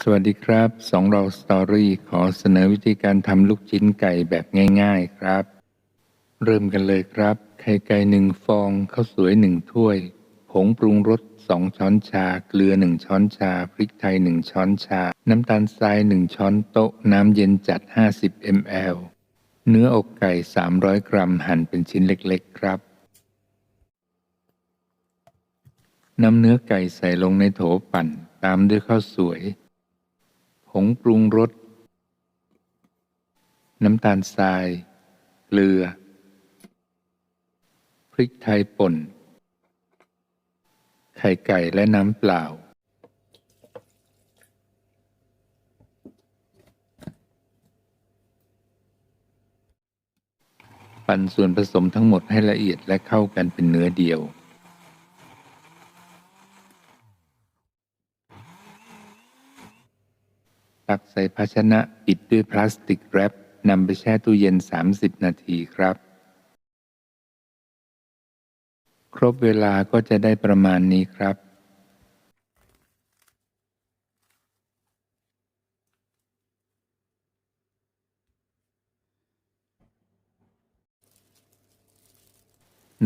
สวัสดีครับสองเราสตอรี่ขอเสนอวิธีการทำลูกชิ้นไก่แบบง่าย ๆครับ เริ่มกันเลยครับ ไข่ไก่หนึ่งฟองข้าวสวยหนึ่งถ้วย ผงปรุงรสสองช้อนชา เกลือหนึ่งช้อนชา พริกไทยหนึ่งช้อนชา น้ำตาลทรายหนึ่งช้อนโต๊ะ น้ำเย็นจัด 50 ml เนื้ออกไก่ 300 กรัมหั่นเป็นชิ้นเล็กๆครับนำเนื้อไก่ใส่ลงในโถปั่น ตามด้วยข้าวสวย งปรุงรส น้ำตาลทราย เกลือ พริกไทยป่น ไข่ไก่และน้ำเปล่า ปั่นส่วนผสมทั้งหมดให้ละเอียดและเข้ากันเป็นเนื้อเดียว ตักใส่ภาชนะปิดด้วยพลาสติกแรปนำไปแช่ตู้เย็น 30 นาทีครับ ครบเวลาก็จะได้ประมาณนี้ครับ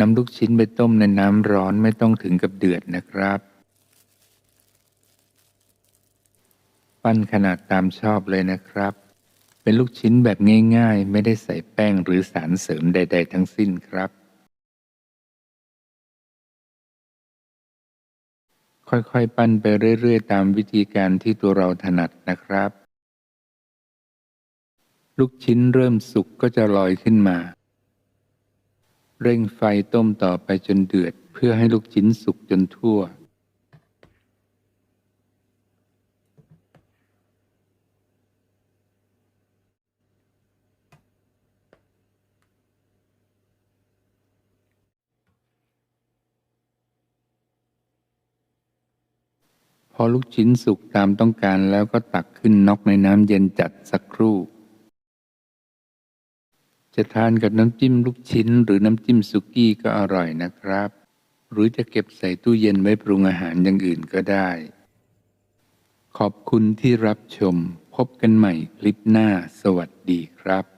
นำลูกชิ้นไปต้มในน้ำร้อนไม่ต้องถึงกับเดือดนะครับ ปั้นขนาดตามชอบเลยนะครับ เป็นลูกชิ้นแบบง่ายๆ ไม่ได้ใส่แป้งหรือสารเสริมใด ๆ ทั้งสิ้นครับ ค่อยๆ ปั้นไปเรื่อยๆ ตามวิธีการที่ตัวเราถนัดนะครับ ลูกชิ้นเริ่มสุกก็จะลอยขึ้นมา เร่งไฟต้มต่อไปจนเดือด เพื่อให้ลูกชิ้นสุกจนทั่ว อลูกชิ้นสุกตามต้องการแล้วก็ตักขึ้นน็อกในน้ำเย็นจัดสักครู่ จะทานกับน้ำจิ้มลูกชิ้นหรือน้ำจิ้มสุกี้ก็อร่อยนะครับ หรือจะเก็บใส่ตู้เย็นไว้ปรุงอาหารอย่างอื่นก็ได้ ขอบคุณที่รับชม พบกันใหม่คลิปหน้า สวัสดีครับ